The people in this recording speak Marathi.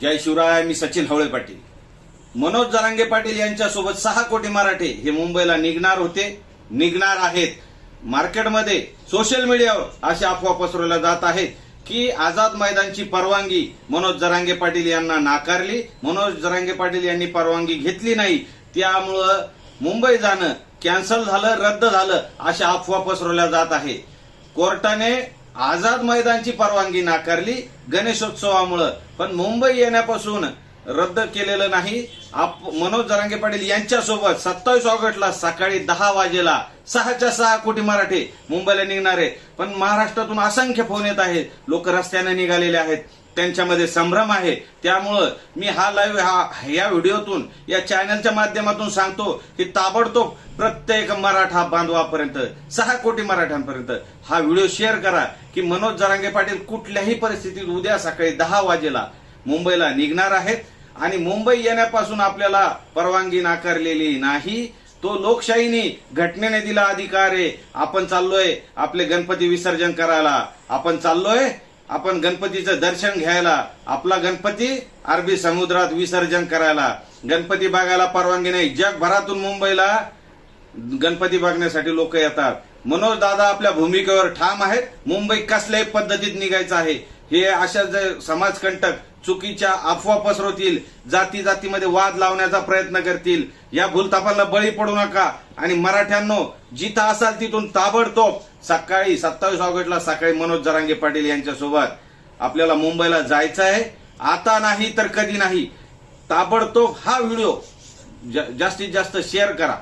जय शिवराय मी सचिन हवळे पाटील. मनोज जरांगे पाटील यांच्यासोबत सहा कोटी मराठे हे मुंबईला निघणार होते. निघणार आहेत. मार्केटमध्ये सोशल मीडियावर अशा अफवा पसरवल्या जात आहेत की आझाद मैदानची परवानगी मनोज जरांगे पाटील यांना नाकारली. मनोज जरांगे पाटील यांनी परवानगी घेतली नाही. त्यामुळं मुंबई जाणं कॅन्सल झालं रद्द झालं अशा अफवा पसरवल्या जात आहे कोर्टाने आझाद मैदानची परवानगी नाकारली गणेशोत्सवामुळं. पण मुंबई येण्यापासून रद्द केलेलं नाही. आप मनोज जरांगे पाटील यांच्यासोबत सत्तावीस ऑगस्टला सकाळी दहा वाजेला सहाच्या सहा कोटी मराठी मुंबईला निघणार. आहे पण महाराष्ट्रातून असंख्य फोन येत आहेत. लोक रस्त्याने निघालेले आहेत. त्यांच्यामध्ये संभ्रम आहे. त्यामुळं मी हा लाईव्ह हा या व्हिडिओतून या चॅनलच्या माध्यमातून सांगतो की ताबडतोब प्रत्येक मराठा बांधवापर्यंत सहा कोटी मराठ्यांपर्यंत हा व्हिडिओ शेअर करा की मनोज जरांगे पाटील कुठल्याही परिस्थितीत उद्या सकाळी दहा वाजेला मुंबईला निघणार आहेत. आणि मुंबई येण्यापासून आपल्याला परवानगी नाकारलेली नाही. तो लोकशाहीने घटनेने दिला अधिकार आहे. आपण चाललोय आपले गणपती विसर्जन करायला. आपण चाललोय. आपण गणपतीचं दर्शन घ्यायला आपला गणपती अरबी समुद्रात विसर्जन करायला. गणपती बघायला परवानगी नाही. जगभरातून मुंबईला गणपती बघण्यासाठी लोक येतात. मनोज दादा आपल्या भूमिकेवर ठाम आहेत. मुंबई कसल्याही पद्धतीत निघायचं आहे. हे अशा जे समाजकंटक चुकीच्या अफवा पसरवतील जाती जातीमध्ये वाद लावण्याचा प्रयत्न करतील. या भूलतापांना बळी पडू नका. आणि मराठ्यांनो जिथं असाल तिथून ताबडतोब सकाळी सत्तावीस ऑगस्टला सकाळी मनोज जरांगे पाटील यांच्यासोबत आपल्याला मुंबईला जायचं आहे. आता नाही तर कधी नाही. ताबडतोब हा व्हिडिओ जास्तीत जास्त शेअर करा.